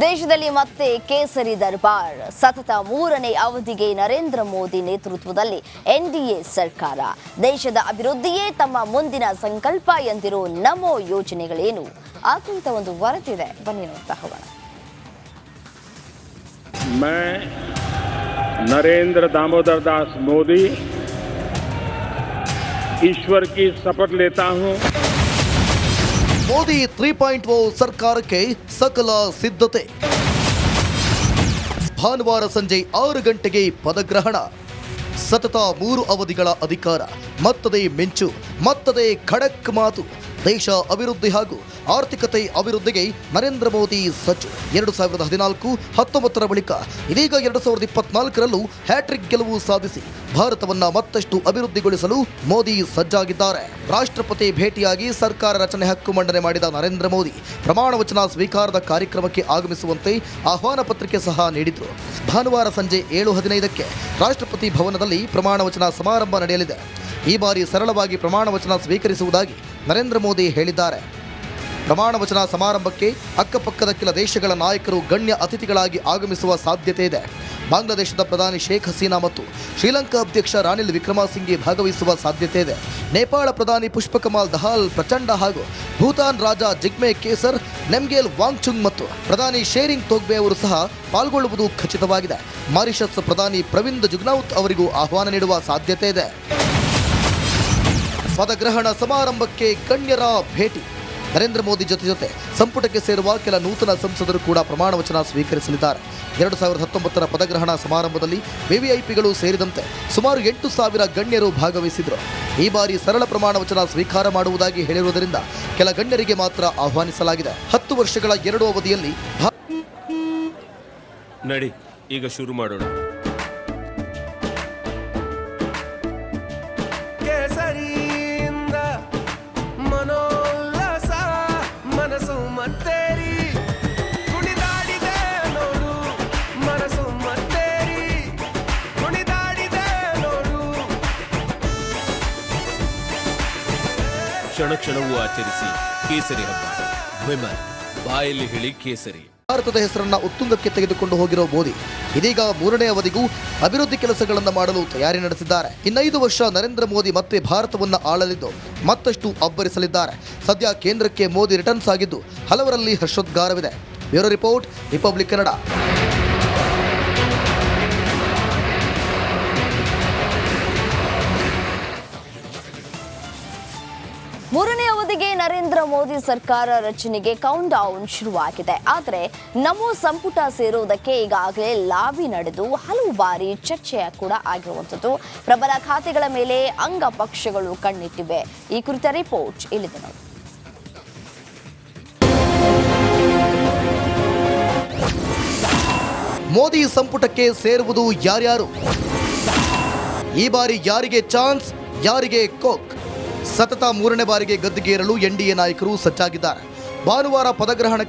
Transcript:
ದೇಶದಲ್ಲಿ ಮತ್ತೆ ಕೇಸರಿ ದರ್ಬಾರ್. ಸತತ ಮೂರನೇ ಅವಧಿಗೆ ನರೇಂದ್ರ ಮೋದಿ ನೇತೃತ್ವದಲ್ಲಿ ಎನ್ಡಿಎ ಸರ್ಕಾರ. ದೇಶದ ಅಭಿವೃದ್ಧಿಯೇ ತಮ್ಮ ಮುಂದಿನ ಸಂಕಲ್ಪ ಎಂದಿರೋ ನಮೋ ಯೋಜನೆಗಳೇನು? ಆ ಕುರಿತ ಒಂದು ವರದಿದೆ. ಬನ್ನಿ ನೋಡ್ತಾ ಹೋಗೋಣ. ನರೇಂದ್ರ ದಾಮೋದರ ದಾಸ್ ಮೋದಿ ಈಶ್ವರ್ ಕಿ ಶಪಥ ಲೇತಾ ಹೂ. ಮೋದಿ ತ್ರೀ ಪಾಯಿಂಟ್ ಓ ಸರ್ಕಾರಕ್ಕೆ ಸಕಲ ಸಿದ್ಧತೆ. ಭಾನುವಾರ ಸಂಜೆ ಆರು ಗಂಟೆಗೆ ಪದಗ್ರಹಣ. ಸತತ ಮೂರು ಅವಧಿಗಳ ಅಧಿಕಾರ. ಮತ್ತದೇ ಮಿಂಚು, ಮತ್ತದೇ ಖಡಕ್ ಮಾತು. ದೇಶ ಅಭಿವೃದ್ಧಿ ಹಾಗೂ ಆರ್ಥಿಕತೆ ಅಭಿವೃದ್ಧಿಗೆ ನರೇಂದ್ರ ಮೋದಿ ಸಜ್ಜು. ಎರಡು ಸಾವಿರದ ಹದಿನಾಲ್ಕು ಹತ್ತೊಂಬತ್ತರ ಬಳಿಕ ಇದೀಗ ಎರಡು ಸಾವಿರದ ಇಪ್ಪತ್ನಾಲ್ಕರಲ್ಲೂ ಹ್ಯಾಟ್ರಿಕ್ ಗೆಲುವು ಸಾಧಿಸಿ ಭಾರತವನ್ನ ಮತ್ತಷ್ಟು ಅಭಿವೃದ್ಧಿಗೊಳಿಸಲು ಮೋದಿ ಸಜ್ಜಾಗಿದ್ದಾರೆ. ರಾಷ್ಟ್ರಪತಿ ಭೇಟಿಯಾಗಿ ಸರ್ಕಾರ ರಚನೆ ಹಕ್ಕು ಮಂಡನೆ ಮಾಡಿದ ನರೇಂದ್ರ ಮೋದಿ ಪ್ರಮಾಣ ವಚನ ಸ್ವೀಕಾರದ ಕಾರ್ಯಕ್ರಮಕ್ಕೆ ಆಗಮಿಸುವಂತೆ ಆಹ್ವಾನ ಪತ್ರಿಕೆ ಸಹ ನೀಡಿದ್ರು. ಭಾನುವಾರ ಸಂಜೆ ಏಳು ಹದಿನೈದಕ್ಕೆ ರಾಷ್ಟ್ರಪತಿ ಭವನದಲ್ಲಿ ಪ್ರಮಾಣ ವಚನ ಸಮಾರಂಭ ನಡೆಯಲಿದೆ. ಈ ಬಾರಿ ಸರಳವಾಗಿ ಪ್ರಮಾಣ ವಚನ ಸ್ವೀಕರಿಸುವುದಾಗಿ ನರೇಂದ್ರ ಮೋದಿ ಹೇಳಿದ್ದಾರೆ. ಪ್ರಮಾಣ ವಚನ ಸಮಾರಂಭಕ್ಕೆ ಅಕ್ಕಪಕ್ಕದ ಕೆಲ ದೇಶಗಳ ನಾಯಕರು ಗಣ್ಯ ಅತಿಥಿಗಳಾಗಿ ಆಗಮಿಸುವ ಸಾಧ್ಯತೆ ಇದೆ. ಬಾಂಗ್ಲಾದೇಶದ ಪ್ರಧಾನಿ ಶೇಖ್ ಹಸೀನಾ ಮತ್ತು ಶ್ರೀಲಂಕಾ ಅಧ್ಯಕ್ಷ ರಾನಿಲ್ ವಿಕ್ರಮಸಿಂಘೆ ಭಾಗವಹಿಸುವ ಸಾಧ್ಯತೆ ಇದೆ. ನೇಪಾಳ ಪ್ರಧಾನಿ ಪುಷ್ಪಕಮಾಲ್ ದಹಾಲ್ ಪ್ರಚಂಡ ಹಾಗೂ ಭೂತಾನ್ ರಾಜ ಜಿಗ್ಮೆ ಕೇಸರ್, ನೆಮ್ಗೇಲ್ ವಾಂಗ್ಚುಂಗ್ ಮತ್ತು ಪ್ರಧಾನಿ ಶೇರಿಂಗ್ ತೋಗ್ಬೆ ಅವರು ಸಹ ಪಾಲ್ಗೊಳ್ಳುವುದು ಖಚಿತವಾಗಿದೆ. ಮಾರಿಷಸ್ ಪ್ರಧಾನಿ ಪ್ರವಿಂದ್ ಜುಗ್ನೌತ್ ಅವರಿಗೂ ಆಹ್ವಾನ ನೀಡುವ ಸಾಧ್ಯತೆ ಇದೆ. ಪದಗ್ರಹಣ ಸಮಾರಂಭಕ್ಕೆ ಗಣ್ಯರ ಭೇಟಿ. ನರೇಂದ್ರ ಮೋದಿ ಜೊತೆ ಜೊತೆ ಸಂಪುಟಕ್ಕೆ ಸೇರುವ ಕೆಲ ನೂತನ ಸಂಸದರು ಕೂಡ ಪ್ರಮಾಣ ವಚನ ಸ್ವೀಕರಿಸಲಿದ್ದಾರೆ. ಎರಡು ಸಾವಿರದ ಹತ್ತೊಂಬತ್ತರ ಪದಗ್ರಹಣ ಸಮಾರಂಭದಲ್ಲಿ ವಿವಿಐಪಿಗಳು ಸೇರಿದಂತೆ ಸುಮಾರು ಎಂಟು ಸಾವಿರ ಗಣ್ಯರು ಭಾಗವಹಿಸಿದರು ಈ ಬಾರಿ ಸರಳ ಪ್ರಮಾಣ ವಚನ ಸ್ವೀಕಾರ ಮಾಡುವುದಾಗಿ ಹೇಳಿರುವುದರಿಂದ ಕೆಲ ಗಣ್ಯರಿಗೆ ಮಾತ್ರ ಆಹ್ವಾನಿಸಲಾಗಿದೆ. ಹತ್ತು ವರ್ಷಗಳ ಎರಡು ಅವಧಿಯಲ್ಲಿ ನಡಿ ಈಗ ಶುರು ಮಾಡೋಣ. ಕೇಸರಿಯಿಂದ ಕ್ಷಣ ಕ್ಷಣವೂ ಆಚರಿಸಿ ಕೇಸರಿ ಹಬ್ಬ. ವಿಮಲ್ ಬಾಯಲ್ಲಿ ಹೇಳಿ ಕೇಸರಿ. ಭಾರತದ ಹೆಸರನ್ನ ಉತ್ತುಂಗಕ್ಕೆ ತೆಗೆದುಕೊಂಡು ಹೋಗಿರೋ ಮೋದಿ, ಇದೀಗ ಮೂರನೇ ಅವಧಿಗೂ ಅಭಿವೃದ್ಧಿ ಕೆಲಸಗಳನ್ನು ಮಾಡಲು ತಯಾರಿ ನಡೆಸಿದ್ದಾರೆ. ಇನ್ನೈದು ವರ್ಷ ನರೇಂದ್ರ ಮೋದಿ ಮತ್ತೆ ಭಾರತವನ್ನು ಆಳಲಿದ್ದು ಮತ್ತಷ್ಟು ಅಬ್ಬರಿಸಲಿದ್ದಾರೆ. ಸದ್ಯ ಕೇಂದ್ರಕ್ಕೆ ಮೋದಿ ರಿಟರ್ನ್ಸ್ ಆಗಿದ್ದು ಹಲವರಲ್ಲಿ ಹರ್ಷೋದ್ಗಾರವಿದೆ. Bureau report, Republic Kannada. Narendra Modi ಸರ್ಕಾರ ರಚನೆಗೆ ಕೌಂಟ್ ಡೌನ್ ಶುರುವಾಗಿದೆ. ಆದರೆ ನಮೋ ಸಂಪುಟ ಸೇರುವುದಕ್ಕೆ ಈಗಾಗಲೇ ಲಾಬಿ ನಡೆದು ಹಲವು ಬಾರಿ ಚರ್ಚೆಯ ಕೂಡ ಆಗಿರುವಂಥದ್ದು. ಪ್ರಬಲ ಖಾತೆಗಳ ಮೇಲೆ ಅಂಗ ಪಕ್ಷಗಳು ಕಣ್ಣಿಟ್ಟಿವೆ. ಈ ಕುರಿತ ರಿಪೋರ್ಟ್ ಇಲ್ಲಿದೆ ಮೋದಿ ಸಂಪುಟಕ್ಕೆ ಸೇರುವುದು ಯಾರ್ಯಾರು? ಈ ಬಾರಿ ಯಾರಿಗೆ ಚಾನ್ಸ್, ಯಾರಿಗೆ ಕೋಕ್? ಸತತ ಮೂರನೇ ಬಾರಿಗೆ ಗದ್ದುಗೇರಲು ಎನ್ಡಿಎ ನಾಯಕರು ಸಜ್ಜಾಗಿದ್ದಾರೆ. ಭಾನುವಾರ ಪದಗ್ರಹಣ